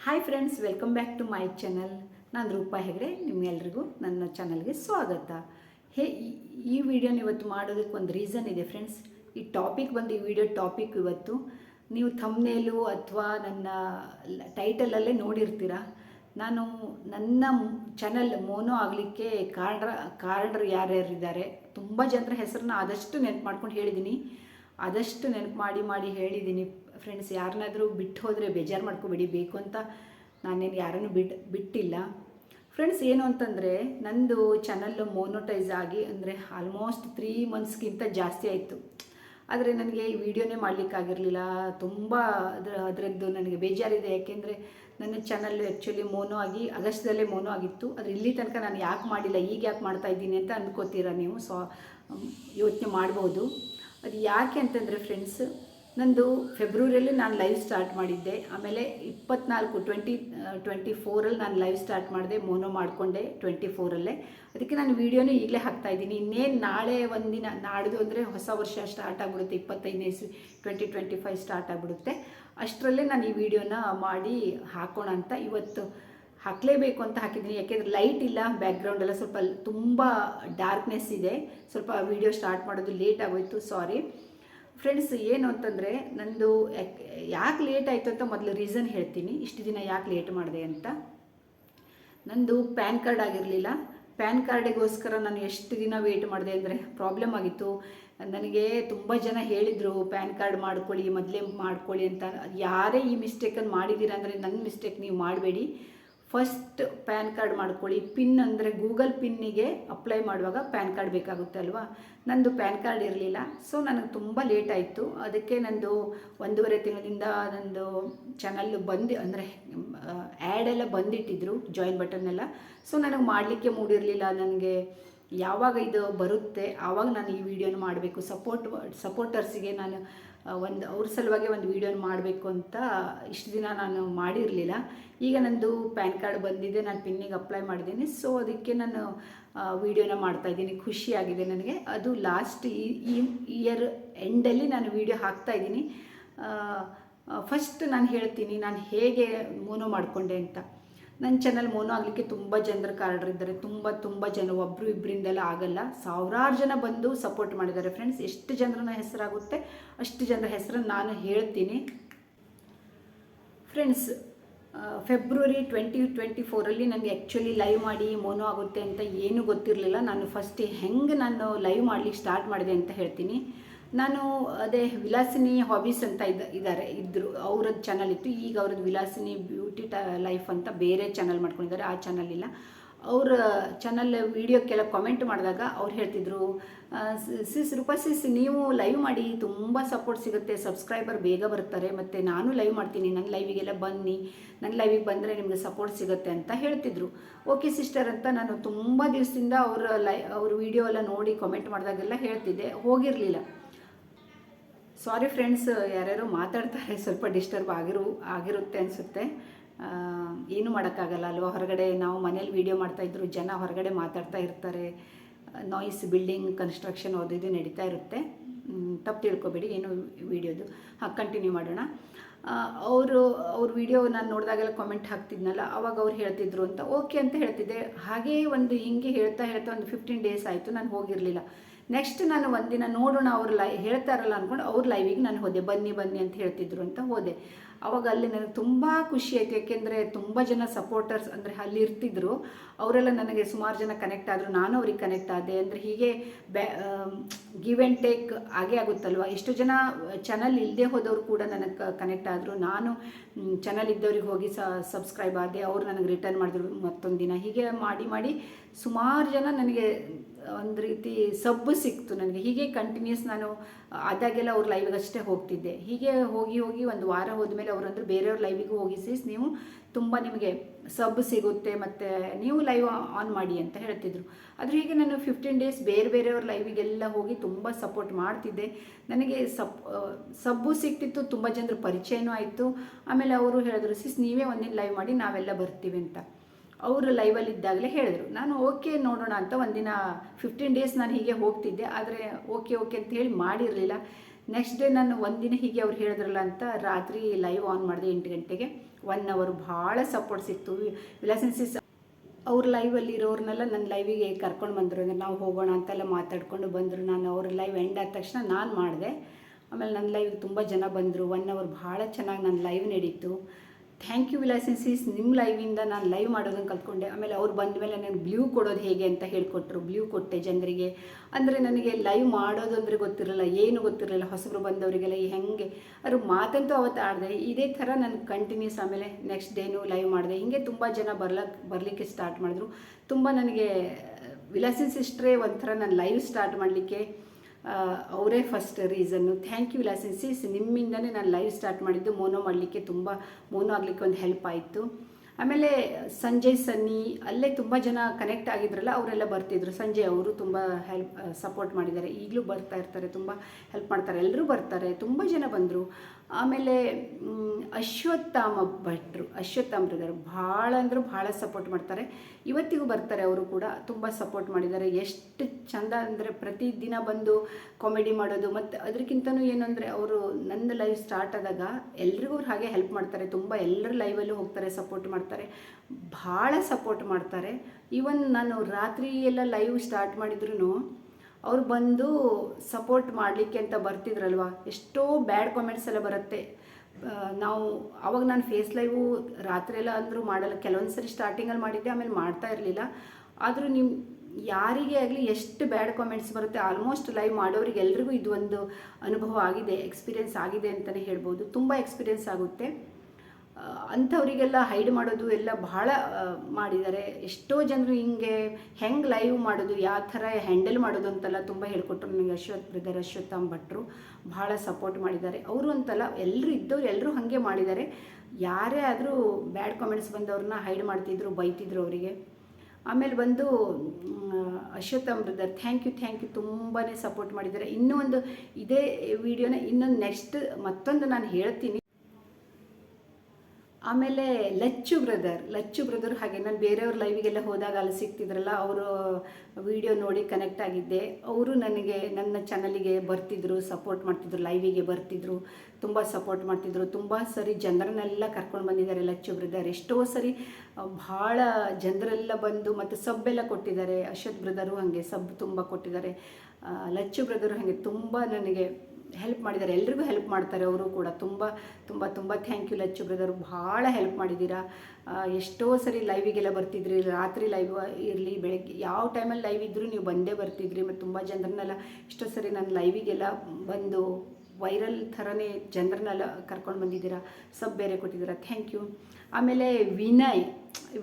Hi friends welcome back to my channel ನಾನು ರೂಪಾ ಹೆಗಡೆ, ನಿಮ್ಗೆಲ್ರಿಗೂ ನನ್ನ ಚಾನಲ್ಗೆ ಸ್ವಾಗತ. ಹೇ, ಈ- ವಿಡಿಯೋನ ಇವತ್ತು ಮಾಡೋದಕ್ಕೆ ಒಂದು ರೀಸನ್ ಇದೆ ಫ್ರೆಂಡ್ಸ್ ಈ ಟಾಪಿಕ್ ಬಂದು, ಈ ವಿಡಿಯೋ ಟಾಪಿಕ್ ಇವತ್ತು, ನೀವು ಥಮ್ನೇಲು ಅಥವಾ ನನ್ನ ಟೈಟಲಲ್ಲೇ ನೋಡಿರ್ತೀರ. ನಾನು ನನ್ನ ಚಾನಲ್ ಮೋನೋ ಆಗಲಿಕ್ಕೆ ಕಾರಣ, ಕಾರಣರು ಯಾರ್ಯಾರಿದ್ದಾರೆ, ತುಂಬ ಜನರ ಹೆಸರನ್ನ ಆದಷ್ಟು ನೆನಪು ಮಾಡ್ಕೊಂಡು ಹೇಳಿದ್ದೀನಿ ಆದಷ್ಟು ನೆನಪು ಮಾಡಿ ಮಾಡಿ ಹೇಳಿದ್ದೀನಿ ಫ್ರೆಂಡ್ಸ್ ಯಾರನ್ನಾದರೂ ಬಿಟ್ಟು ಹೋದರೆ ಬೇಜಾರು ಮಾಡ್ಕೋಬೇಡಿ, ಬೇಕು ಅಂತ ನಾನೇನು ಯಾರನ್ನು ಬಿಟ್, ಬಿಟ್ಟಿಲ್ಲ. ಫ್ರೆಂಡ್ಸ್ ಏನು ಅಂತಂದರೆ, ನಂದು ಚಾನಲ್ ಮೋನೋಟೈಸ್ ಆಗಿ ಅಂದರೆ ಆಲ್ಮೋಸ್ಟ್ ತ್ರೀ ಮಂತ್ಸ್ಗಿಂತ ಜಾಸ್ತಿ ಆಯಿತು. ಆದರೆ ನನಗೆ ಈ ವಿಡಿಯೋನೇ ಮಾಡಲಿಕ್ಕಾಗಿರಲಿಲ್ಲ. ತುಂಬ ಅದರ, ಅದರದ್ದು ನನಗೆ ಬೇಜಾರಿದೆ. ಯಾಕೆಂದರೆ ನನ್ನ ಚಾನಲ್ ಆ್ಯಕ್ಚುಲಿ ಮೋನೋ ಆಗಿ ಆಗಸ್ಟ್ದಲ್ಲೇ ಮೋನೋ ಆಗಿತ್ತು. ಆದರೆ ಇಲ್ಲಿ ತನಕ ನಾನು ಯಾಕೆ ಮಾಡಿಲ್ಲ, ಈಗ ಯಾಕೆ ಮಾಡ್ತಾ ಇದ್ದೀನಿ ಅಂತ ಅಂದ್ಕೋತೀರ ನೀವು? ಸೊ ಯೋಚನೆ ಮಾಡ್ಬೋದು. ಅದು ಯಾಕೆ ಅಂತಂದರೆ ಫ್ರೆಂಡ್ಸ್ ನಂದು ಫೆಬ್ರವರಿಯಲ್ಲಿ ನಾನು ಲೈವ್ ಸ್ಟಾರ್ಟ್ ಮಾಡಿದ್ದೆ. ಆಮೇಲೆ ಇಪ್ಪತ್ನಾಲ್ಕು ಟ್ವೆಂಟಿ ಟ್ವೆಂಟಿ ಫೋರಲ್ಲಿ ನಾನು ಲೈವ್ ಸ್ಟಾರ್ಟ್ ಮಾಡಿದೆ ಮೋನೋ ಮಾಡಿಕೊಂಡೆ ಟ್ವೆಂಟಿ ಫೋರಲ್ಲೇ ಅದಕ್ಕೆ ನಾನು ವೀಡಿಯೋನೇ ಈಗಲೇ ಹಾಕ್ತಾ ಇದ್ದೀನಿ. ಇನ್ನೇನು ನಾಳೆ ಒಂದಿನ ನಾಡ್ದು ಅಂದರೆ ಹೊಸ ವರ್ಷ ಸ್ಟಾರ್ಟ್ ಆಗಿಬಿಡುತ್ತೆ, ಇಪ್ಪತ್ತೈದನೇ ಟ್ವೆಂಟಿ ಟ್ವೆಂಟಿ ಫೈವ್ ಸ್ಟಾರ್ಟ್ ಆಗಿಬಿಡುತ್ತೆ. ಅಷ್ಟರಲ್ಲೇ ನಾನು ಈ ವಿಡಿಯೋನ ಮಾಡಿ ಹಾಕೋಣ ಅಂತ ಇವತ್ತು ಹಾಕಲೇಬೇಕು ಅಂತ ಹಾಕಿದ್ದೀನಿ. ಯಾಕೆಂದರೆ ಲೈಟ್ ಇಲ್ಲ ಬ್ಯಾಕ್ಗ್ರೌಂಡ್ ಎಲ್ಲ ಸ್ವಲ್ಪ ತುಂಬ ಡಾರ್ಕ್ನೆಸ್ ಇದೆ. ಸ್ವಲ್ಪ ವಿಡಿಯೋ ಸ್ಟಾರ್ಟ್ ಮಾಡೋದು ಲೇಟ್ ಆಗೋಯ್ತು ಸಾರಿ ಫ್ರೆಂಡ್ಸ್ ಏನು ಅಂತಂದರೆ, ನಂದು ಯಾಕೆ ಲೇಟ್ ಆಯಿತು ಅಂತ ಮೊದಲು ರೀಸನ್ ಹೇಳ್ತೀನಿ. ಇಷ್ಟು ದಿನ ಯಾಕೆ ಲೇಟ್ ಮಾಡಿದೆ ಅಂತ. ನಂದು ಪ್ಯಾನ್ ಕಾರ್ಡ್ ಆಗಿರಲಿಲ್ಲ. ಪ್ಯಾನ್ ಕಾರ್ಡಿಗೋಸ್ಕರ ನಾನು ಎಷ್ಟು ದಿನ ವೇಟ್ ಮಾಡಿದೆ ಅಂದರೆ ಪ್ರಾಬ್ಲಮ್ ಆಗಿತ್ತು. ನನಗೆ ತುಂಬ ಜನ ಹೇಳಿದರು ಪ್ಯಾನ್ ಕಾರ್ಡ್ ಮಾಡ್ಕೊಳ್ಳಿ, ಮೊದಲೇ ಮಾಡ್ಕೊಳ್ಳಿ ಅಂತ. ಯಾರೇ ಈ ಮಿಸ್ಟೇಕನ್ನು ಮಾಡಿದ್ದೀರಾ ಅಂದರೆ ನನ್ನ ಮಿಸ್ಟೇಕ್ ನೀವು ಮಾಡಬೇಡಿ. ಫಸ್ಟ್ ಪ್ಯಾನ್ ಕಾರ್ಡ್ ಮಾಡ್ಕೊಳ್ಳಿ. ಪಿನ್ ಅಂದರೆ ಗೂಗಲ್ ಪಿನ್ನಿಗೆ ಅಪ್ಲೈ ಮಾಡುವಾಗ ಪ್ಯಾನ್ ಕಾರ್ಡ್ ಬೇಕಾಗುತ್ತೆ ಅಲ್ವಾ? ನಂದು ಪ್ಯಾನ್ ಕಾರ್ಡ್ ಇರಲಿಲ್ಲ. ಸೊ ನನಗೆ ತುಂಬ ಲೇಟ್ ಆಯಿತು. ಅದಕ್ಕೆ ನಂದು ಒಂದೂವರೆ ತಿಂಗಳಿಂದ ನಂದು ಚಾನಲ್ ಬಂದು, ಅಂದರೆ ಆ್ಯಡ್ ಎಲ್ಲ ಬಂದಿಟ್ಟಿದ್ರು, ಜಾಯಿನ್ ಬಟನ್ ಎಲ್ಲ. ಸೊ ನನಗೆ ಮಾಡಲಿಕ್ಕೆ ಮೂಡಿರಲಿಲ್ಲ ನನಗೆ ಯಾವಾಗ ಇದು ಬರುತ್ತೆ, ಆವಾಗ ನಾನು ಈ ವಿಡಿಯೋನ ಮಾಡಬೇಕು. ಸಪೋರ್ಟ್, ಸಪೋರ್ಟರ್ಸಿಗೆ ನಾನು ಒಂದು ಅವ್ರ ಸಲುವಾಗಿ ಒಂದು ವೀಡಿಯೋನ ಮಾಡಬೇಕು ಅಂತ ಇಷ್ಟು ದಿನ ನಾನು ಮಾಡಿರಲಿಲ್ಲ. ಈಗ ನಂದು ಪ್ಯಾನ್ ಕಾರ್ಡ್ ಬಂದಿದೆ, ನಾನು ಪಿನ್ನಿಗೆ ಅಪ್ಲೈ ಮಾಡಿದ್ದೀನಿ. ಸೊ ಅದಕ್ಕೆ ನಾನು ವೀಡಿಯೋನ ಮಾಡ್ತಾಯಿದ್ದೀನಿ ಖುಷಿಯಾಗಿದೆ ನನಗೆ. ಅದು ಲಾಸ್ಟ್ ಈ ಇಯರ್ ಎಂಡಲ್ಲಿ ನಾನು ವೀಡಿಯೋ ಹಾಕ್ತಾ ಇದ್ದೀನಿ. ಫಸ್ಟ್ ನಾನು ಹೇಳ್ತೀನಿ, ನಾನು ಹೇಗೆ ಮೋನೋ ಮಾಡಿಕೊಂಡೆ ಅಂತ. ನನ್ನ ಚಾನಲ್ ಮೋನೋ ಆಗಲಿಕ್ಕೆ ತುಂಬ ಜನರ ಕಾರಣರಿದ್ದಾರೆ ತುಂಬ ತುಂಬ ಜನ ಒಬ್ಬರು ಇಬ್ಬರಿಂದೆಲ್ಲ ಆಗಲ್ಲ. ಸಾವಿರಾರು ಜನ ಬಂದು ಸಪೋರ್ಟ್ ಮಾಡಿದ್ದಾರೆ ಫ್ರೆಂಡ್ಸ್ ಎಷ್ಟು ಜನರನ್ನ ಹೆಸರಾಗುತ್ತೆ? ಅಷ್ಟು ಜನರ ಹೆಸರನ್ನು ನಾನು ಹೇಳ್ತೀನಿ. ಫ್ರೆಂಡ್ಸ್ ಫೆಬ್ರವರಿ ಟ್ವೆಂಟಿ ಟ್ವೆಂಟಿ ಫೋರಲ್ಲಿ ನನಗೆ ಆ್ಯಕ್ಚುಲಿ ಲೈವ್ ಮಾಡಿ ಮೋನೋ ಆಗುತ್ತೆ ಅಂತ ಏನೂ ಗೊತ್ತಿರಲಿಲ್ಲ. ನಾನು ಫಸ್ಟ್ ಹೆಂಗೆ ನಾನು ಲೈವ್ ಮಾಡಲಿಕ್ಕೆ ಸ್ಟಾರ್ಟ್ ಮಾಡಿದೆ ಅಂತ ಹೇಳ್ತೀನಿ. ನಾನು ಅದೇ ವಿಲಾಸಿನಿ ಹಾಬೀಸ್ ಅಂತ ಇದ್ದ ಇದ್ದಾರೆ ಇದ್ದರು ಅವ್ರದ್ದು ಚಾನಲ್ ಇತ್ತು. ಈಗ ಅವ್ರದ್ದು ವಿಲಾಸಿನಿ ಬ್ಯೂಟಿ ಟ ಲೈಫ್ ಅಂತ ಬೇರೆ ಚಾನಲ್ ಮಾಡ್ಕೊಂಡಿದ್ದಾರೆ ಆ ಚಾನಲ್ ಇಲ್ಲ. ಅವ್ರ ಚಾನಲ್ ವೀಡಿಯೋಕ್ಕೆಲ್ಲ ಕಾಮೆಂಟ್ ಮಾಡಿದಾಗ ಅವ್ರು ಹೇಳ್ತಿದ್ರು ಸಿಸ್ ರೂಪಾ ಸಿಸ್ ನೀವು ಲೈವ್ ಮಾಡಿ, ತುಂಬ ಸಪೋರ್ಟ್ ಸಿಗುತ್ತೆ. ಸಬ್ಸ್ಕ್ರೈಬರ್ ಬೇಗ ಬರ್ತಾರೆ. ಮತ್ತು ನಾನು ಲೈವ್ ಮಾಡ್ತೀನಿ. ನನ್ನ ಲೈವಿಗೆಲ್ಲ ಬನ್ನಿ. ನನ್ನ ಲೈವಿಗೆ ಬಂದರೆ ನಿಮಗೆ ಸಪೋರ್ಟ್ ಸಿಗುತ್ತೆ ಅಂತ ಹೇಳ್ತಿದ್ರು. ಓಕೆ ಸಿಸ್ಟರ್ ಅಂತ ನಾನು ತುಂಬ ದಿವಸದಿಂದ ಅವರ ಲೈ ಅವ್ರ ವಿಡಿಯೋ ಎಲ್ಲ ನೋಡಿ ಕಾಮೆಂಟ್ ಮಾಡಿದಾಗೆಲ್ಲ ಹೇಳ್ತಿದ್ದೆ. ಹೋಗಿರಲಿಲ್ಲ. ಸಾರಿ ಫ್ರೆಂಡ್ಸ್ ಯಾರ್ಯಾರು ಮಾತಾಡ್ತಾರೆ, ಸ್ವಲ್ಪ ಡಿಸ್ಟರ್ಬ್ ಆಗಿರು, ಆಗಿರುತ್ತೆ ಅನಿಸುತ್ತೆ. ಏನು ಮಾಡೋಕ್ಕಾಗಲ್ಲ ಅಲ್ವಾ? ಹೊರಗಡೆ ನಾವು ಮನೇಲಿ ವೀಡಿಯೋ ಮಾಡ್ತಾಯಿದ್ರು ಜನ ಹೊರಗಡೆ ಮಾತಾಡ್ತಾ ಇರ್ತಾರೆ. ನಾಯ್ಸ್ ಬಿಲ್ಡಿಂಗ್ ಕನ್ಸ್ಟ್ರಕ್ಷನ್ ಅದು ಇದು ನಡೀತಾ ಇರುತ್ತೆ. ತಪ್ಪು ತಿಳ್ಕೊಬೇಡಿ, ಏನು ವೀಡಿಯೋದು ಹಾಂ ಕಂಟಿನ್ಯೂ ಮಾಡೋಣ. ಅವರು, ಅವ್ರ ವಿಡಿಯೋ ನಾನು ನೋಡಿದಾಗೆಲ್ಲ ಕಾಮೆಂಟ್ ಹಾಕ್ತಿದ್ನಲ್ಲ, ಅವಾಗ ಅವ್ರು ಹೇಳ್ತಿದ್ರು ಅಂತ ಓಕೆ ಅಂತ ಹೇಳ್ತಿದ್ದೆ. ಹಾಗೇ ಒಂದು ಹಿಂಗೆ ಹೇಳ್ತಾ ಹೇಳ್ತಾ ಒಂದು ಫಿಫ್ಟೀನ್ ಡೇಸ್ ಆಯಿತು, ನಾನು ಹೋಗಿರಲಿಲ್ಲ. ನೆಕ್ಸ್ಟ್ ನಾನು ಒಂದಿನ ನೋಡೋಣ ಅವ್ರು ಲೈ ಹೇಳ್ತಾರಲ್ಲ ಅಂದ್ಕೊಂಡು ಅವ್ರ ಲೈವಿಗೆ ನಾನು ಹೋದೆ. ಬನ್ನಿ ಬನ್ನಿ ಅಂತ ಹೇಳ್ತಿದ್ರು ಅಂತ ಹೋದೆ. ಅವಾಗ ಅಲ್ಲಿ ನನಗೆ ತುಂಬ ಖುಷಿ ಆಯಿತು. ಯಾಕೆಂದರೆ ತುಂಬ ಜನ ಸಪೋರ್ಟರ್ಸ್ ಅಂದರೆ ಅಲ್ಲಿ ಇರ್ತಿದ್ರು. ಅವರೆಲ್ಲ ನನಗೆ ಸುಮಾರು ಜನ ಕನೆಕ್ಟ್ ಆದರು. ನಾನು ಅವ್ರಿಗೆ ಕನೆಕ್ಟ್ ಆದೆ. ಅಂದರೆ ಹೀಗೆ ಬ್ಯಾ ಗಿವ್ ಆ್ಯಂಡ್ ಟೇಕ್ ಆಗೇ ಆಗುತ್ತಲ್ವ? ಎಷ್ಟು ಜನ ಚಾನಲ್ ಇಲ್ಲದೆ ಹೋದವರು ಕೂಡ ನನಗೆ ಕನೆಕ್ಟ್ ಆದರು. ನಾನು ಚಾನಲ್ ಇದ್ದವ್ರಿಗೆ ಹೋಗಿ ಸ ಸಬ್ಸ್ಕ್ರೈಬ್ ಆದೆ. ಅವ್ರು ನನಗೆ ರಿಟರ್ನ್ ಮಾಡಿದ್ರು ಮತ್ತೊಂದು ದಿನ ಹೀಗೆ ಮಾಡಿ ಮಾಡಿ ಸುಮಾರು ಜನ ನನಗೆ ಒಂದು ರೀತಿ ಸಬ್ಬು ಸಿಕ್ತು ನನಗೆ. ಹೀಗೆ ಕಂಟಿನ್ಯೂಸ್ ನಾನು ಆದಾಗೆಲ್ಲ ಅವ್ರ ಲೈವಿಗೆ ಅಷ್ಟೇ ಹೋಗ್ತಿದ್ದೆ. ಹೀಗೆ ಹೋಗಿ ಹೋಗಿ ಒಂದು ವಾರ ಹೋದ್ಮೇಲೆ ಅವರಂದ್ರೆ ಬೇರೆಯವ್ರ ಲೈವಿಗೂ ಹೋಗಿ ಸೀಸ್ ನೀವು ತುಂಬ ನಿಮಗೆ ಸಬ್ ಸಿಗುತ್ತೆ ಮತ್ತು ನೀವು ಲೈವ್ ಆನ್ ಮಾಡಿ ಅಂತ ಹೇಳ್ತಿದ್ರು. ಆದರೆ ಹೀಗೆ ನಾನು ಫಿಫ್ಟೀನ್ ಡೇಸ್ ಬೇರೆ ಬೇರೆಯವ್ರ ಲೈವಿಗೆಲ್ಲ ಹೋಗಿ ತುಂಬ ಸಪೋರ್ಟ್ ಮಾಡ್ತಿದ್ದೆ. ನನಗೆ ಸಪ್ ಸಬ್ಬು ಸಿಕ್ತಿತ್ತು, ತುಂಬ ಜನರ ಪರಿಚಯನೂ ಆಯಿತು. ಆಮೇಲೆ ಅವರು ಹೇಳಿದ್ರು, ಸಿಸ್ ನೀವೇ ಒಂದಿನ ಲೈವ್ ಮಾಡಿ, ನಾವೆಲ್ಲ ಬರ್ತೀವಿ ಅಂತ. ಅವರು ಲೈವಲ್ಲಿ ಇದ್ದಾಗಲೇ ಹೇಳಿದರು. ನಾನು ಓಕೆ ನೋಡೋಣ ಅಂತ ಒಂದಿನ ಫಿಫ್ಟೀನ್ ಡೇಸ್ ನಾನು ಹೀಗೆ ಹೋಗ್ತಿದ್ದೆ. ಆದರೆ ಓಕೆ ಓಕೆ ಅಂತ ಹೇಳಿ ಮಾಡಿರಲಿಲ್ಲ. ನೆಕ್ಸ್ಟ್ ಡೇ ನಾನು ಒಂದಿನ ಹೀಗೆ ಅವ್ರು ಹೇಳಿದ್ರಲ್ಲ ಅಂತ ರಾತ್ರಿ ಲೈವ್ ಆನ್ ಮಾಡಿದೆ ಎಂಟು ಗಂಟೆಗೆ. ಒನ್ ಅವರ್ ಭಾಳ ಸಪೋರ್ಟ್ ಸಿಕ್ತು. ವಿಲಾಸೆನ್ಸಿಸ್ ಅವ್ರ ಲೈವಲ್ಲಿ ಇರೋರ್ನೆಲ್ಲ ನನ್ನ ಲೈವಿಗೆ ಕರ್ಕೊಂಡು ಬಂದರು. ಅಂದರೆ ನಾವು ಹೋಗೋಣ ಅಂತೆಲ್ಲ ಮಾತಾಡ್ಕೊಂಡು ಬಂದರು. ನಾನು ಅವ್ರ ಲೈವ್ ಎಂಡ್ ಆದ ತಕ್ಷಣ ನಾನು ಮಾಡಿದೆ. ಆಮೇಲೆ ನನ್ನ ಲೈವ್ಗೆ ತುಂಬ ಜನ ಬಂದರು. ಒನ್ ಅವರ್ ಭಾಳ ಚೆನ್ನಾಗಿ ನನ್ನ ಲೈವ್ ನಡೀತು. ಥ್ಯಾಂಕ್ ಯು ವಿಲಾಸೆನ್ಸೀಸ್ ನಿಮ್ಮ ಲೈವಿಂದ ನಾನು ಲೈವ್ ಮಾಡೋದನ್ನು ಕಲ್ತ್ಕೊಂಡೆ. ಆಮೇಲೆ ಅವ್ರು ಬಂದ ಮೇಲೆ ನನಗೆ ಬ್ಲೂ ಕೊಡೋದು ಹೇಗೆ ಅಂತ ಹೇಳಿಕೊಟ್ರು. ಬ್ಲೂ ಕೊಟ್ಟೆ ಜನರಿಗೆ. ಅಂದರೆ ನನಗೆ ಲೈವ್ ಮಾಡೋದು ಅಂದರೆ ಗೊತ್ತಿರಲಿಲ್ಲ ಏನು ಗೊತ್ತಿರಲಿಲ್ಲ ಹೊಸಬ್ರು ಬಂದವರಿಗೆಲ್ಲ ಹೆಂಗೆ. ಅವ್ರು ಮಾತಂತೂ ಅವತ್ತು ಆಡಿದೆ. ಇದೇ ಥರ ನಾನು ಕಂಟಿನ್ಯೂಸ್ ಆಮೇಲೆ ನೆಕ್ಸ್ಟ್ ಡೇನೂ ಲೈವ್ ಮಾಡಿದೆ. ಹಿಂಗೆ ತುಂಬ ಜನ ಬರ್ಲಕ್ಕೆ ಬರಲಿಕ್ಕೆ ಸ್ಟಾರ್ಟ್ ಮಾಡಿದ್ರು. ತುಂಬ ನನಗೆ ವಿಲಾಸನ್ ಸಿಸ್ಟ್ರೇ ಒಂಥರ ನಾನು ಲೈವ್ ಸ್ಟಾರ್ಟ್ ಮಾಡಲಿಕ್ಕೆ ಅವರೇ ಫಸ್ಟ್ ರೀಸನ್ನು ಥ್ಯಾಂಕ್ ಯು ಲಾಸೆನ್ಸಿಸ್ ನಿಮ್ಮಿಂದನೇ ನಾನು ಲೈವ್ ಸ್ಟಾರ್ಟ್ ಮಾಡಿದ್ದು. ಮೋನೋ ಮಾಡಲಿಕ್ಕೆ ತುಂಬ, ಮೋನೋ ಆಗಲಿಕ್ಕೆ ಒಂದು ಹೆಲ್ಪ್ ಆಯಿತು. ಆಮೇಲೆ ಸಂಜಯ್, ಸನ್ನಿ, ಅಲ್ಲೇ ತುಂಬ ಜನ ಕನೆಕ್ಟ್ ಆಗಿದ್ರಲ್ಲ, ಅವರೆಲ್ಲ ಬರ್ತಿದ್ರು. ಸಂಜಯ್ ಅವರು ತುಂಬ ಹೆಲ್ಪ್ ಸಪೋರ್ಟ್ ಮಾಡಿದ್ದಾರೆ. ಈಗಲೂ ಬರ್ತಾ ಇರ್ತಾರೆ, ತುಂಬ ಹೆಲ್ಪ್ ಮಾಡ್ತಾರೆ. ಎಲ್ಲರೂ ಬರ್ತಾರೆ, ತುಂಬ ಜನ ಬಂದರು. ಆಮೇಲೆ ಅಶ್ವತ್ಥಾಮ ಭಟ್ರು, ಅಶ್ವತ್ಥಾಮ ಬ್ರದರ್ ಭಾಳ ಅಂದ್ರೆ ಭಾಳ ಸಪೋರ್ಟ್ ಮಾಡ್ತಾರೆ. ಇವತ್ತಿಗೂ ಬರ್ತಾರೆ ಅವರು ಕೂಡ, ತುಂಬ ಸಪೋರ್ಟ್ ಮಾಡಿದ್ದಾರೆ. ಎಷ್ಟು ಚಂದ ಅಂದರೆ ಪ್ರತಿದಿನ ಬಂದು ಕಾಮಿಡಿ ಮಾಡೋದು, ಮತ್ತು ಅದಕ್ಕಿಂತನೂ ಅಂದರೆ ಅವರು ನನ್ನ ಲೈವ್ ಸ್ಟಾರ್ಟ್ ಆದಾಗ ಎಲ್ರಿಗೂ ಅವ್ರು ಹಾಗೆ ಹೆಲ್ಪ್ ಮಾಡ್ತಾರೆ. ತುಂಬ ಎಲ್ಲರ ಲೈವಲ್ಲೂ ಹೋಗ್ತಾರೆ ಸಪೋರ್ಟ್ ಮಾಡ್ತಾರೆ. ಭಾಳ ಸಪೋರ್ಟ್ ಮಾಡ್ತಾರೆ. ಈವನ್ ನಾನು ರಾತ್ರಿ ಎಲ್ಲ ಲೈವ್ ಸ್ಟಾರ್ಟ್ ಮಾಡಿದ್ರು ಅವ್ರು ಬಂದು ಸಪೋರ್ಟ್ ಮಾಡಲಿಕ್ಕೆ ಅಂತ ಬರ್ತಿದ್ರಲ್ವ? ಎಷ್ಟೋ ಬ್ಯಾಡ್ ಕಾಮೆಂಟ್ಸ್ ಎಲ್ಲ ಬರುತ್ತೆ. ನಾವು ಅವಾಗ ನಾನು ಫೇಸ್ ಲೈವು ರಾತ್ರಿ ಎಲ್ಲ ಅಂದರೂ ಮಾಡಲ್ಲ. ಕೆಲವೊಂದು ಸರಿ ಸ್ಟಾರ್ಟಿಂಗಲ್ಲಿ ಮಾಡಿದ್ದೆ, ಆಮೇಲೆ ಮಾಡ್ತಾ ಇರಲಿಲ್ಲ. ಆದರೂ ನಿಮ್ಮ ಯಾರಿಗೆ ಆಗಲಿ ಎಷ್ಟು ಬ್ಯಾಡ್ ಕಾಮೆಂಟ್ಸ್ ಬರುತ್ತೆ ಆಲ್ಮೋಸ್ಟ್ ಲೈವ್ ಮಾಡೋರಿಗೆ ಎಲ್ರಿಗೂ ಇದು ಒಂದು ಅನುಭವ ಆಗಿದೆ ಎಕ್ಸ್ಪೀರಿಯೆನ್ಸ್ ಆಗಿದೆ ಅಂತಲೇ ಹೇಳ್ಬೋದು. ತುಂಬ ಎಕ್ಸ್ಪೀರಿಯೆನ್ಸ್ ಆಗುತ್ತೆ. ಅಂಥವರಿಗೆಲ್ಲ ಹೈಡ್ ಮಾಡೋದು ಎಲ್ಲ ಬಹಳ ಮಾಡಿದ್ದಾರೆ. ಎಷ್ಟೋ ಜನರು ಹಿಂಗೆ ಹೆಂಗೆ ಲೈವ್ ಮಾಡೋದು, ಯಾವ ಥರ ಹ್ಯಾಂಡಲ್ ಮಾಡೋದು ಅಂತೆಲ್ಲ ತುಂಬ ಹೇಳ್ಕೊಟ್ರು ನನಗೆ ಅಶ್ವಥ್, ಬ್ರದರ್ ಅಶ್ವತ್ಥಾಮ್ ಭಟ್ರು ಭಾಳ ಸಪೋರ್ಟ್ ಮಾಡಿದ್ದಾರೆ. ಅವರು ಅಂತಲ್ಲ ಎಲ್ಲರೂ ಇದ್ದವ್ರು ಎಲ್ಲರೂ ಹಾಗೆ ಮಾಡಿದ್ದಾರೆ. ಯಾರೇ ಆದರೂ ಬ್ಯಾಡ್ ಕಾಮೆಂಟ್ಸ್ ಬಂದವ್ರನ್ನ ಹೈಡ್ ಮಾಡ್ತಿದ್ರು, ಬೈತಿದ್ರು ಅವರಿಗೆ. ಆಮೇಲೆ ಬಂದು Ashwatham brother thank you thank you ತುಂಬಾ ಸಪೋರ್ಟ್ ಮಾಡಿದ್ದಾರೆ. ಇನ್ನೂ ಒಂದು ಇದೇ ವಿಡಿಯೋನ ಇನ್ನೊಂದು ನೆಕ್ಸ್ಟ್ ಮತ್ತೊಂದು ನಾನು ಹೇಳ್ತೀನಿ. ಆಮೇಲೆ ಲಚ್ಚು ಬ್ರದರ್ ಲಚ್ಚು ಬ್ರದರ್ ಹಾಗೆ ನಾನು ಬೇರೆಯವ್ರ ಲೈವಿಗೆಲ್ಲ ಹೋದಾಗ ಅಲ್ಲಿ ಸಿಗ್ತಿದ್ರಲ್ಲ ಅವರು ವಿಡಿಯೋ ನೋಡಿ ಕನೆಕ್ಟ್ ಆಗಿದ್ದೆ. ಅವರು ನನಗೆ, ನನ್ನ ಚಾನಲಿಗೆ ಬರ್ತಿದ್ರು ಸಪೋರ್ಟ್ ಮಾಡ್ತಿದ್ರು ಲೈವಿಗೆ ಬರ್ತಿದ್ರು, ತುಂಬ ಸಪೋರ್ಟ್ ಮಾಡ್ತಿದ್ರು. ತುಂಬ ಸರಿ ಜನರನ್ನೆಲ್ಲ ಕರ್ಕೊಂಡು ಬಂದಿದ್ದಾರೆ ಲಚ್ಚು ಬ್ರದರ್. ಎಷ್ಟೋ ಸರಿ ಭಾಳ ಜನರೆಲ್ಲ ಬಂದು ಮತ್ತು ಸಬ್ಬೆಲ್ಲ ಕೊಟ್ಟಿದ್ದಾರೆ. ಅಶ್ವಥ್ ಬ್ರದರು ಹಾಗೆ ಸಬ್ ತುಂಬ ಕೊಟ್ಟಿದ್ದಾರೆ. ಲಚ್ಚು ಬ್ರದರು ಹಾಗೆ ತುಂಬ ನನಗೆ ಹೆಲ್ಪ್ ಮಾಡಿದ್ದಾರೆ. ಎಲ್ರಿಗೂ ಹೆಲ್ಪ್ ಮಾಡ್ತಾರೆ ಅವರು ಕೂಡ. ತುಂಬ ತುಂಬ ತುಂಬ ಥ್ಯಾಂಕ್ ಯು ಲಚ್ಚು ಬ್ರದರ್ ಭಾಳ ಹೆಲ್ಪ್ ಮಾಡಿದ್ದೀರಾ. ಎಷ್ಟೋ ಸರಿ ಲೈವಿಗೆಲ್ಲ ಬರ್ತಿದ್ರಿ. ರಾತ್ರಿ ಲೈವ್ ಇರಲಿ, ಬೆಳಗ್ಗೆ ಯಾವ ಟೈಮಲ್ಲಿ ಲೈವ್ ಇದ್ದರೂ ನೀವು ಬಂದೇ ಬರ್ತಿದ್ರಿ. ಮತ್ತು ತುಂಬ ಜನರನ್ನೆಲ್ಲ ಎಷ್ಟೋ ಸರಿ ನಾನು ಲೈವಿಗೆಲ್ಲ ಬಂದು ವೈರಲ್ ಥರನೇ ಜನರನ್ನೆಲ್ಲ ಕರ್ಕೊಂಡು ಬಂದಿದ್ದೀರಾ? ಸಬ್ ಬೇರೆ ಕೊಟ್ಟಿದ್ದೀರಾ? ಥ್ಯಾಂಕ್ ಯು ಆಮೇಲೆ ವಿನಯ್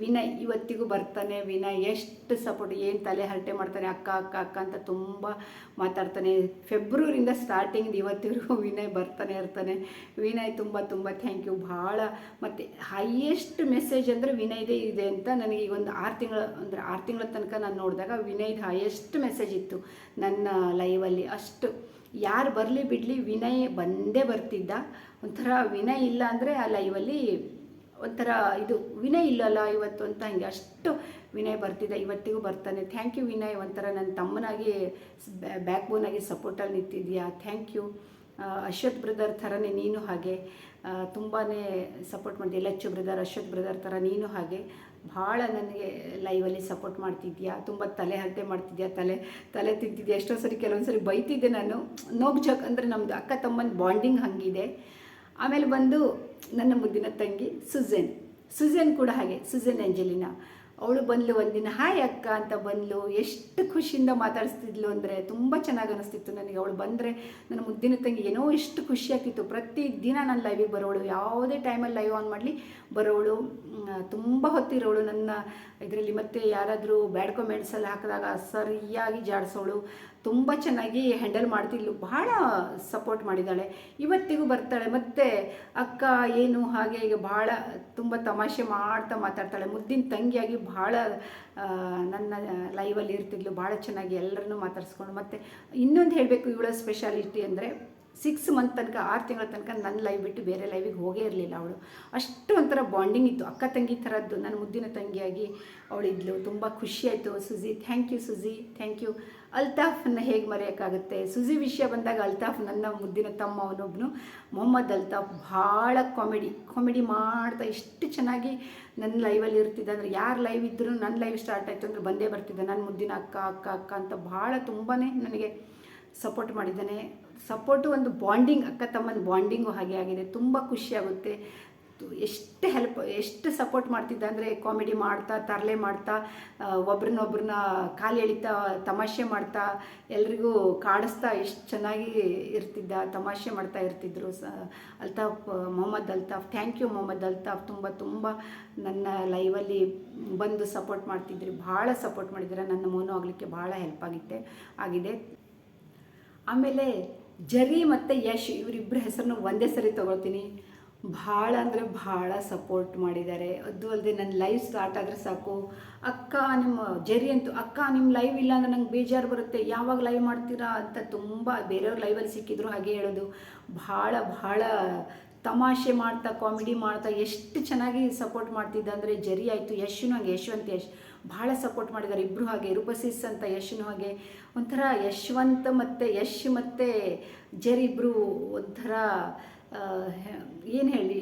ವಿನಯ್ ಇವತ್ತಿಗೂ ಬರ್ತಾನೆ. ವಿನಯ್ ಎಷ್ಟು ಸಪೋರ್ಟ್ ಏನು ತಲೆ ಹರಟೆ ಮಾಡ್ತಾನೆ? ಅಕ್ಕ ಅಕ್ಕ ಅಕ್ಕ ಅಂತ ತುಂಬ ಮಾತಾಡ್ತಾನೆ. ಫೆಬ್ರವರಿಯಿಂದ ಸ್ಟಾರ್ಟಿಂಗ್ ಇವತ್ತಿಗೂ ವಿನಯ್ ಬರ್ತಾನೆ, ಇರ್ತಾನೆ. ವಿನಯ್ ತುಂಬ ತುಂಬ ಥ್ಯಾಂಕ್ ಯು ಭಾಳ ಮತ್ತು ಹೈಯೆಸ್ಟ್ ಮೆಸೇಜ್ ಅಂದರೆ ವಿನಯ್ದೇ ಇದೆ ಅಂತ ನನಗೆ ಈಗ ಒಂದು ಆರು ತಿಂಗಳ, ಅಂದರೆ ಆರು ತಿಂಗಳ ತನಕ ನಾನು ನೋಡಿದಾಗ ವಿನಯ್ದು ಹೈಯೆಸ್ಟ್ ಮೆಸೇಜ್ ಇತ್ತು ನನ್ನ ಲೈವಲ್ಲಿ ಅಷ್ಟು ಯಾರು ಬರಲಿ ಬಿಡಲಿ ವಿನಯ್ ಬಂದೇ ಬರ್ತಿದ್ದ. ಒಂಥರ ವಿನಯ್ ಇಲ್ಲ ಅಂದರೆ ಆ ಲೈವಲ್ಲಿ ಒಂಥರ ಇದು ವಿನಯ್ ಇಲ್ಲಲ್ಲ ಇವತ್ತು ಅಂತ ಹಂಗೆ ಅಷ್ಟು ವಿನಯ್ ಬರ್ತಿದ್ದ. ಇವತ್ತಿಗೂ ಬರ್ತಾನೆ. ಥ್ಯಾಂಕ್ ಯು ವಿನಯ್ ಒಂಥರ ನನ್ನ ತಮ್ಮನಾಗಿ ಬ್ಯಾಕ್ ಬೋನಾಗಿ ಸಪೋರ್ಟಲ್ಲಿ ನಿಂತಿದ್ಯಾ. ಥ್ಯಾಂಕ್ ಯು ಅಶ್ವತ್ ಬ್ರದರ್ ಥರನೇ ನೀನು ಹಾಗೆ. ತುಂಬಾ ಸಪೋರ್ಟ್ ಮಾಡಿದೆ ಲಚ್ಚು ಬ್ರದರ್ ಅಶ್ವಥ್ ಬ್ರದರ್ ಥರ ನೀನು ಹಾಗೆ. ಭಾಳ ನನಗೆ ಲೈವಲ್ಲಿ ಸಪೋರ್ಟ್ ಮಾಡ್ತಿದ್ಯಾ? ತುಂಬ ತಲೆ ಹರಟೆ ಮಾಡ್ತಿದ್ಯಾ? ತಲೆ ತಲೆ ತಿಂತಿದ್ಯಾ? ಎಷ್ಟೋ ಸರಿ ಕೆಲವೊಂದು ಸರಿ ಬೈತಿದ್ದೆ ನಾನು. ನೋಕ್ ಜಕ್ ಅಂದರೆ ನಮ್ಮದು ಅಕ್ಕ ತಮ್ಮನ ಬಾಂಡಿಂಗ್ ಹಂಗಿದೆ. ಆಮೇಲೆ ಬಂದು ನನ್ನ ಮುದ್ದಿನ ತಂಗಿ ಸುಜೆನ್. ಸುಜೆನ್ ಕೂಡ ಹಾಗೆ, ಸುಜೆನ್ ಆಂಜಲಿನಾ ಅವಳು ಬಂದ್ಲು, ಒಂದಿನ, ಹಾಯ್ ಅಕ್ಕ ಅಂತ ಬಂದ್ಲು. ಎಷ್ಟು ಖುಷಿಯಿಂದ ಮಾತಾಡಿಸ್ತಿದ್ಲು ಅಂದರೆ ತುಂಬ ಚೆನ್ನಾಗಿ ಅನಿಸ್ತಿತ್ತು ನನಗೆ. ಅವಳು ಬಂದರೆ ನನ್ನ ಮುದ್ದಿನ ತಂಗಿ ಏನೋ ಎಷ್ಟು ಖುಷಿ ಆಗ್ತಿತ್ತು. ಪ್ರತಿ ದಿನ ನಾನು ಲೈವಿಗೆ ಬರೋಳು. ಯಾವುದೇ ಟೈಮಲ್ಲಿ ಲೈವ್ ಆನ್ ಮಾಡಲಿ ಬರೋಳು. ತುಂಬ ಹೊತ್ತಿರೋಳು ನನ್ನ ಇದರಲ್ಲಿ. ಮತ್ತೆ ಯಾರಾದರೂ ಬ್ಯಾಡ್ ಕಾಮೆಂಟ್ಸ್ ಎಲ್ಲ ಹಾಕಿದಾಗ ಸರಿಯಾಗಿ ಜಾಡಿಸೋಳು. ತುಂಬ ಚೆನ್ನಾಗಿ ಹ್ಯಾಂಡಲ್ ಮಾಡ್ತಿದ್ಲು. ಬಹಳ ಸಪೋರ್ಟ್ ಮಾಡಿದ್ದಾಳೆ. ಇವತ್ತಿಗೂ ಬರ್ತಾಳೆ. ಮತ್ತು ಅಕ್ಕ ಏನು ಹಾಗೆ ಈಗ ಭಾಳ ತುಂಬ ತಮಾಷೆ ಮಾಡ್ತಾ ಮಾತಾಡ್ತಾಳೆ. ಮುದ್ದಿನ ತಂಗಿಯಾಗಿ ಭಾಳ ನನ್ನ ಲೈವಲ್ಲಿ ಇರ್ತಿದ್ಲು ಭಾಳ ಚೆನ್ನಾಗಿ ಎಲ್ಲರನ್ನೂ ಮಾತಾಡಿಸ್ಕೊಂಡು. ಮತ್ತು ಇನ್ನೊಂದು ಹೇಳಬೇಕು ಇವಳ ಸ್ಪೆಷಾಲಿಟಿ ಅಂದರೆ ಸಿಕ್ಸ್ ಮಂತ್ ತನಕ, ಆರು ತಿಂಗಳ ತನಕ ನನ್ನ ಲೈವ್ ಬಿಟ್ಟು ಬೇರೆ ಲೈವಿಗೆ ಹೋಗೇ ಇರಲಿಲ್ಲ ಅವಳು. ಅಷ್ಟು ಒಂಥರ ಬಾಂಡಿಂಗ್ ಇತ್ತು. ಅಕ್ಕ ತಂಗಿ ಥರದ್ದು, ನನ್ನ ಮುದ್ದಿನ ತಂಗಿಯಾಗಿ ಅವಳಿದ್ಲು ತುಂಬ ಖುಷಿಯಾಯಿತು Suji thank you Suji thank you ಅಲ್ತಾಫನ್ನ ಹೇಗೆ ಮರೆಯೋಕ್ಕಾಗುತ್ತೆ? ಸುಜಿ ವಿಷಯ ಬಂದಾಗ ಅಲ್ತಾಫ್ ನನ್ನ ಮುದ್ದಿನ ತಮ್ಮ ಅವನೊಬ್ಬನು ಮೊಹಮ್ಮದ್ ಅಲ್ತಾಫ್ ಭಾಳ ಕಾಮಿಡಿ ಕಾಮಿಡಿ ಮಾಡ್ತಾ ಎಷ್ಟು ಚೆನ್ನಾಗಿ ನನ್ನ ಲೈವಲ್ಲಿ ಇರ್ತಿದ್ದ. ಅಂದರೆ ಯಾರು ಲೈವ್ ಇದ್ದರೂ ನನ್ನ ಲೈವ್ ಸ್ಟಾರ್ಟ್ ಆಯಿತು ಅಂದರೆ ಬಂದೇ ಬರ್ತಿದ್ದೆ. ನನ್ನ ಮುದ್ದಿನ ಅಕ್ಕ ಅಕ್ಕ ಅಕ್ಕ ಅಂತ ಭಾಳ ತುಂಬಾ ನನಗೆ ಸಪೋರ್ಟ್ ಮಾಡಿದ್ದಾನೆ. ಸಪೋರ್ಟು ಒಂದು ಬಾಂಡಿಂಗ್, ಅಕ್ಕ ತಮ್ಮನ ಬಾಂಡಿಂಗು ಹಾಗೆ ಆಗಿದೆ. ತುಂಬ ಖುಷಿಯಾಗುತ್ತೆ ಎಷ್ಟು ಹೆಲ್ಪ್, ಎಷ್ಟು ಸಪೋರ್ಟ್ ಮಾಡ್ತಿದ್ದ ಅಂದರೆ ಕಾಮಿಡಿ ಮಾಡ್ತಾ, ತರಲೆ ಮಾಡ್ತಾ ಒಬ್ರನ್ನೊಬ್ರನ್ನ ಕಾಲು ಎಳಿತಾ, ತಮಾಷೆ ಮಾಡ್ತಾ, ಎಲ್ರಿಗೂ ಕಾಡಿಸ್ತಾ ಎಷ್ಟು ಚೆನ್ನಾಗಿ ಇರ್ತಿದ್ದ, ತಮಾಷೆ ಮಾಡ್ತಾ ಇರ್ತಿದ್ರು. ಸ, ಅಲ್ತಾಫ್, ಮೊಹಮ್ಮದ್ ಅಲ್ತಾಫ್, ಥ್ಯಾಂಕ್ ಯು ಮೊಹಮ್ಮದ್ ಅಲ್ತಾಫ್. ತುಂಬ ತುಂಬ ನನ್ನ ಲೈವಲ್ಲಿ ಬಂದು ಸಪೋರ್ಟ್ ಮಾಡ್ತಿದ್ರಿ. ಭಾಳ ಸಪೋರ್ಟ್ ಮಾಡಿದ್ರೆ ನನ್ನ ಮೋನು ಆಗಲಿಕ್ಕೆ ಭಾಳ ಹೆಲ್ಪ್ ಆಗಿತ್ತೆ, ಆಗಿದೆ. ಆಮೇಲೆ ಜರಿ ಮತ್ತು ಯಶ್ ಇವರಿಬ್ಬರ ಹೆಸರನ್ನು ಒಂದೇ ಸರಿ ತೊಗೊಳ್ತೀನಿ. ಭಾಳ ಅಂದರೆ ಭಾಳ ಸಪೋರ್ಟ್ ಮಾಡಿದ್ದಾರೆ. ಅದು ಅಲ್ಲದೆ ನನ್ನ ಲೈವ್ ಸ್ಟಾರ್ಟ್ ಆದರೆ ಸಾಕು. ಅಕ್ಕ ನಿಮ್ಮ ಜರಿ ಅಂತೂ, ಅಕ್ಕ ನಿಮ್ಮ ಲೈವ್ ಇಲ್ಲ ಅಂದರೆ ನಂಗೆ ಬೇಜಾರು ಬರುತ್ತೆ. ಯಾವಾಗ ಲೈವ್ ಮಾಡ್ತೀರಾ ಅಂತ ತುಂಬ ಬೇರೆಯವ್ರ ಲೈವಲ್ಲಿ ಸಿಕ್ಕಿದ್ರು ಹಾಗೆ ಹೇಳೋದು. ಭಾಳ ಭಾಳ ತಮಾಷೆ ಮಾಡ್ತಾ ಕಾಮಿಡಿ ಮಾಡ್ತಾ, ಎಷ್ಟು ಚೆನ್ನಾಗಿ ಸಪೋರ್ಟ್ ಮಾಡ್ತಿದ್ದ ಅಂದರೆ ಜರಿ ಆಯಿತು. ಯಶ್ ಅಂತ ಯಶ್. ಭಾಳ ಸಪೋರ್ಟ್ ಮಾಡಿದ್ದಾರೆ. ಇಬ್ಬರು ಹಾಗೆ, ರೂಪಸಿಸ್ ಅಂತ ಯಶ್ನು ಹಾಗೆ, ಒಂಥರ ಯಶ್ವಂತ್ ಮತ್ತು ಯಶ್ ಮತ್ತು ಜೆರಿ ಇಬ್ಬರು ಒಂಥರ ಏನು ಹೇಳಿ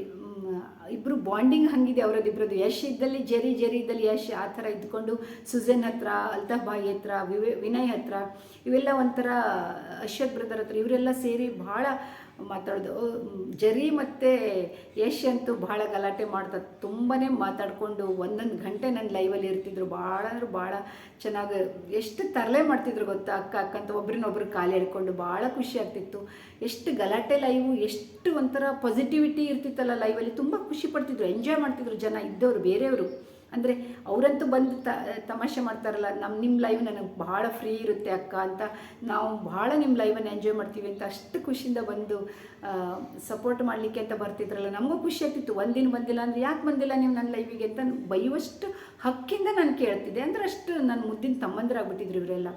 ಇಬ್ಬರು ಬಾಂಡಿಂಗ್ ಹಂಗಿದೆ ಇಬ್ಬರದ್ದು ಯಶ್ ಇದ್ದಲ್ಲಿ ಜರಿ ಜರಿ ಇದ್ದಲ್ಲಿ ಯಶ್ ಆ ಥರ ಇದ್ಕೊಂಡು ಸುಜನ್ ಹತ್ರ ಬಾಯಿ ಹತ್ರ, ವಿವೇ, ವಿನಯ್ ಹತ್ರ, ಇವೆಲ್ಲ ಒಂಥರ ಅಶ್ವಥ್ ಬ್ರದರ್ ಹತ್ರ, ಇವರೆಲ್ಲ ಸೇರಿ ಭಾಳ ಮಾತಾಡೋದು ಜರಿ ಮತ್ತು ಅಂತೂ ಭಾಳ ಗಲಾಟೆ ಮಾಡ್ತಾ ತುಂಬಾ ಮಾತಾಡಿಕೊಂಡು ಒಂದೊಂದು ಗಂಟೆ ನನ್ನ ಲೈವಲ್ಲಿ ಇರ್ತಿದ್ರು, ಭಾಳ ಅಂದ್ರೆ ಭಾಳ ಚೆನ್ನಾಗಿ, ಎಷ್ಟು ತರಲೆ ಮಾಡ್ತಿದ್ರು ಗೊತ್ತಾ, ಅಕ್ಕ ಅಕ್ಕ ಅಂತ ಒಬ್ರನ್ನೊಬ್ರು ಕಾಲು ಎಳ್ಕೊಂಡು ಭಾಳ ಖುಷಿ ಆಗ್ತಿತ್ತು. ಎಷ್ಟು ಗಲಾಟೆ ಲೈವು ಎಷ್ಟು ಒಂಥರ ಪಾಸಿಟಿವಿಟಿ ಇರ್ತಿತ್ತಲ್ಲ ಲೈವಲ್ಲಿ ತುಂಬ ಖುಷಿ ಪಡ್ತಿದ್ರು ಎಂಜಾಯ್ ಮಾಡ್ತಿದ್ರು ಜನ ಇದ್ದವರು, ಬೇರೆಯವರು. ಅಂದರೆ ಅವರಂತೂ ಬಂದು ತ, ತಮಾಷೆ ಮಾಡ್ತಾರಲ್ಲ ನಮ್ಮ ನಿಮ್ಮ ಲೈವ್ ನನಗೆ ಭಾಳ ಫ್ರೀ ಇರುತ್ತೆ ಅಕ್ಕ ಅಂತ. ನಾವು ಭಾಳ ನಿಮ್ಮ ಲೈವನ್ನು ಎಂಜಾಯ್ ಮಾಡ್ತೀವಿ ಅಂತ ಅಷ್ಟು ಖುಷಿಯಿಂದ ಬಂದು ಸಪೋರ್ಟ್ ಮಾಡಲಿಕ್ಕೆ ಅಂತ ಬರ್ತಿದ್ರಲ್ಲ, ನಮಗೂ ಖುಷಿ ಆಗ್ತಿತ್ತು. ಒಂದಿನ ಬಂದಿಲ್ಲ ಅಂದರೆ ಯಾಕೆ ಬಂದಿಲ್ಲ ನೀವು ನನ್ನ ಲೈವಿಗೆ ಅಂತ ಬೈಯುವಷ್ಟು ಹಕ್ಕಿಂದ ನಾನು ಕೇಳ್ತಿದ್ದೆ. ಅಂದರೆ ಅಷ್ಟು ನನ್ನ ಮುದ್ದಿನ ತಮ್ಮಂದಿರಾಗ್ಬಿಟ್ಟಿದ್ರು ಇವರೆಲ್ಲ.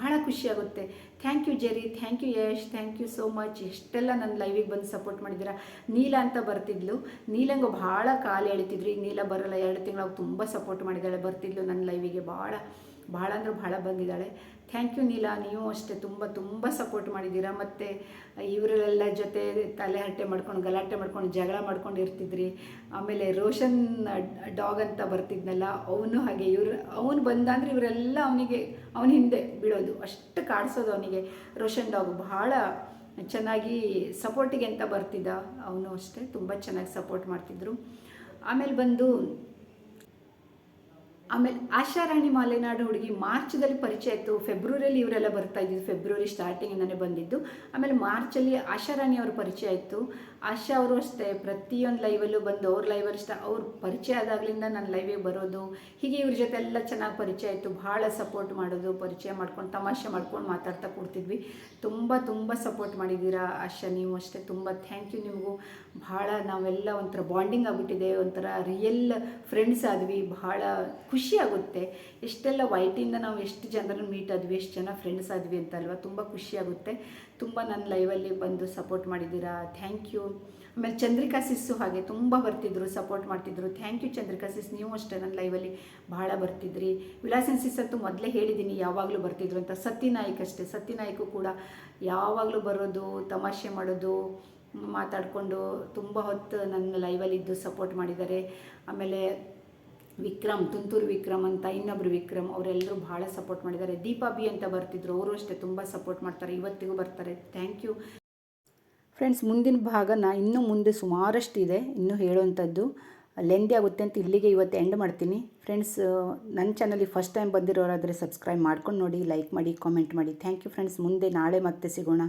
ಭಾಳ ಖುಷಿಯಾಗುತ್ತೆ thank you Jerry thank you Yash thank you so much ಎಷ್ಟೆಲ್ಲ ನನ್ನ ಲೈವಿಗೆ ಬಂದು ಸಪೋರ್ಟ್ ಮಾಡಿದ್ದೀರಾ? ನೀಲ ಅಂತ ಬರ್ತಿದ್ಲು. ನೀಲಂಗೂ ಭಾಳ ಕಾಲು ಎಳಿತಿದ್ರು ಈಗ ನೀಲ ಬರಲ್ಲ. ಎರಡು ತಿಂಗಳು ತುಂಬ ಸಪೋರ್ಟ್ ಮಾಡಿದ್ದಾಳೆ. ಬರ್ತಿದ್ಲು ನನ್ನ ಲೈವಿಗೆ ಭಾಳ ಭಾಳ ಅಂದ್ರೆ ಭಾಳ ಬಂದಿದ್ದಾಳೆ. ಥ್ಯಾಂಕ್ ಯು ನೀಲಾ, ನೀವು ಅಷ್ಟೇ ತುಂಬ ತುಂಬ ಸಪೋರ್ಟ್ ಮಾಡಿದ್ದೀರಾ. ಮತ್ತು ಇವರೆಲ್ಲ ಜೊತೆ ತಲೆ ಹರಟೆ ಮಾಡ್ಕೊಂಡು, ಗಲಾಟೆ ಮಾಡ್ಕೊಂಡು, ಜಗಳ ಮಾಡ್ಕೊಂಡು ಇರ್ತಿದ್ರಿ. ಆಮೇಲೆ ರೋಷನ್ ಡಾಗ್ ಅಂತ ಬರ್ತಿದ್ನಲ್ಲ, ಅವನು ಹಾಗೆ. ಇವ್ರು, ಅವನು ಬಂದ ಇವರೆಲ್ಲ ಅವನಿಗೆ, ಅವನ ಹಿಂದೆ ಬಿಡೋದು. ಅಷ್ಟು ಕಾಡಿಸೋದು ಅವನಿಗೆ. ರೋಷನ್ ಡಾಗ್ ಭಾಳ ಚೆನ್ನಾಗಿ ಸಪೋರ್ಟಿಗೆ ಅಂತ ಬರ್ತಿದ್ದ. ಅವನು ಅಷ್ಟೇ ತುಂಬ ಚೆನ್ನಾಗಿ ಸಪೋರ್ಟ್ ಮಾಡ್ತಿದ್ರು. ಆಮೇಲೆ ಬಂದು ಆಮೇಲೆ ಆಶಾರಾಣಿ ಮಾಲೆನಾಡು ಹುಡುಗಿ ಮಾರ್ಚ್ದಲ್ಲಿ ಪರಿಚಯ ಆಯಿತು. ಫೆಬ್ರವರಿಯಲ್ಲಿ ಇವರೆಲ್ಲ ಬರ್ತಾ ಇದ್ದಿದ್ದು ಫೆಬ್ರವರಿ ಸ್ಟಾರ್ಟಿಂಗಿಂದನೇ ಬಂದಿದ್ದು. ಆಮೇಲೆ ಮಾರ್ಚಲ್ಲಿ ಆಶಾರಾಣಿ ಅವ್ರ ಪರಿಚಯ ಆಯಿತು. ಆಶಾ ಅವರು ಅಷ್ಟೇ, ಪ್ರತಿಯೊಂದು ಲೈವಲ್ಲೂ ಬಂದು ಅವ್ರ ಲೈವಲ್ಲಿ ಇಷ್ಟ ಅವ್ರ ಪರಿಚಯ ಆದಾಗಲಿಂದ ನನ್ನ ಲೈವಿಗೆ ಬರೋದು, ಹೀಗೆ ಇವ್ರ ಜೊತೆ ಎಲ್ಲ ಚೆನ್ನಾಗಿ ಪರಿಚಯ ಆಯಿತು. ಭಾಳ ಸಪೋರ್ಟ್ ಮಾಡೋದು, ಪರಿಚಯ ಮಾಡ್ಕೊಂಡು, ತಮಾಷೆ ಮಾಡ್ಕೊಂಡು ಮಾತಾಡ್ತಾ ಕೊಡ್ತಿದ್ವಿ. ತುಂಬ ತುಂಬ ಸಪೋರ್ಟ್ ಮಾಡಿದ್ದೀರಾ ಆಶಾ ನೀವು ಅಷ್ಟೇ. ತುಂಬ ಥ್ಯಾಂಕ್ ಯು ನಿಮಗೂ. ಭಾಳ ನಾವೆಲ್ಲ ಒಂಥರ ಬಾಂಡಿಂಗ್ ಆಗಿಬಿಟ್ಟಿದೆ, ಒಂಥರ ರಿಯಲ್ ಫ್ರೆಂಡ್ಸ್ ಆದ್ವಿ. ಭಾಳ ಖುಷಿ ಆಗುತ್ತೆ. ಎಷ್ಟೆಲ್ಲ ವೈಟಿಂದ ನಾವು ಎಷ್ಟು ಜನರನ್ನು ಮೀಟ್ ಆದ್ವಿ, ಎಷ್ಟು ಜನ ಫ್ರೆಂಡ್ಸ್ ಆದ್ವಿ ಅಂತಲ್ವ ತುಂಬ ಖುಷಿ ಆಗುತ್ತೆ. ತುಂಬ ನನ್ನ ಲೈವಲ್ಲಿ ಬಂದು ಸಪೋರ್ಟ್ ಮಾಡಿದ್ದೀರಾ? ಥ್ಯಾಂಕ್ ಯು ಆಮೇಲೆ ಚಂದ್ರಿಕಾ ಸಿಸ್ಸು ಹಾಗೆ ತುಂಬ ಬರ್ತಿದ್ರು ಸಪೋರ್ಟ್ ಮಾಡ್ತಿದ್ರು. ಥ್ಯಾಂಕ್ ಯು ಚಂದ್ರಿಕಾ ಸಿಸ್ ನೀವು ಅಷ್ಟೇ ನನ್ನ ಲೈವಲ್ಲಿ ಭಾಳ ಬರ್ತಿದ್ರಿ. ವಿಲಾಸನ್ ಸಿಸ್ ಅಂತೂ ಮೊದಲೇ ಹೇಳಿದ್ದೀನಿ ಯಾವಾಗಲೂ ಬರ್ತಿದ್ರು ಅಂತ. ಸತ್ಯನಾಯಕ್ ಅಷ್ಟೇ. ಸತ್ಯನಾಯಕು ಕೂಡ ಯಾವಾಗಲೂ ಬರೋದು, ತಮಾಷೆ ಮಾಡೋದು, ಮಾತಾಡಿಕೊಂಡು ತುಂಬ ಹೊತ್ತು ನನ್ನ ಲೈವಲ್ಲಿ ಇದ್ದು ಸಪೋರ್ಟ್ ಮಾಡಿದ್ದಾರೆ. ಆಮೇಲೆ ವಿಕ್ರಮ್, ತುಂತುರು ವಿಕ್ರಮ್ ಅಂತ ಇನ್ನೊಬ್ರು ವಿಕ್ರಮ್ ಅವರೆಲ್ಲರೂ ಭಾಳ ಸಪೋರ್ಟ್ ಮಾಡಿದ್ದಾರೆ. ದೀಪಾ ಬಿ ಅಂತ ಬರ್ತಿದ್ರು, ಅವರು ಅಷ್ಟೇ ತುಂಬ ಸಪೋರ್ಟ್ ಮಾಡ್ತಾರೆ. ಇವತ್ತಿಗೂ ಬರ್ತಾರೆ. ಥ್ಯಾಂಕ್ ಯು ಫ್ರೆಂಡ್ಸ್ ಮುಂದಿನ ಭಾಗನ ಇನ್ನೂ ಮುಂದೆ ಸುಮಾರಷ್ಟಿದೆ ಇನ್ನೂ ಹೇಳುವಂಥದ್ದು. ಲೆಂದಿ ಆಗುತ್ತೆ ಅಂತ ಇಲ್ಲಿಗೆ ಇವತ್ತು ಎಂಡ್ ಮಾಡ್ತೀನಿ. ಫ್ರೆಂಡ್ಸ್ ನನ್ನ ಚಾನಲಿಗೆ ಫಸ್ಟ್ ಟೈಮ್ ಬಂದಿರೋರಾದರೆ ಸಬ್ಸ್ಕ್ರೈಬ್ ಮಾಡ್ಕೊಂಡು ನೋಡಿ ಲೈಕ್ ಮಾಡಿ ಕಾಮೆಂಟ್ ಮಾಡಿ. ಥ್ಯಾಂಕ್ ಯು ಫ್ರೆಂಡ್ಸ್ ಮುಂದೆ ನಾಳೆ ಮತ್ತೆ ಸಿಗೋಣ.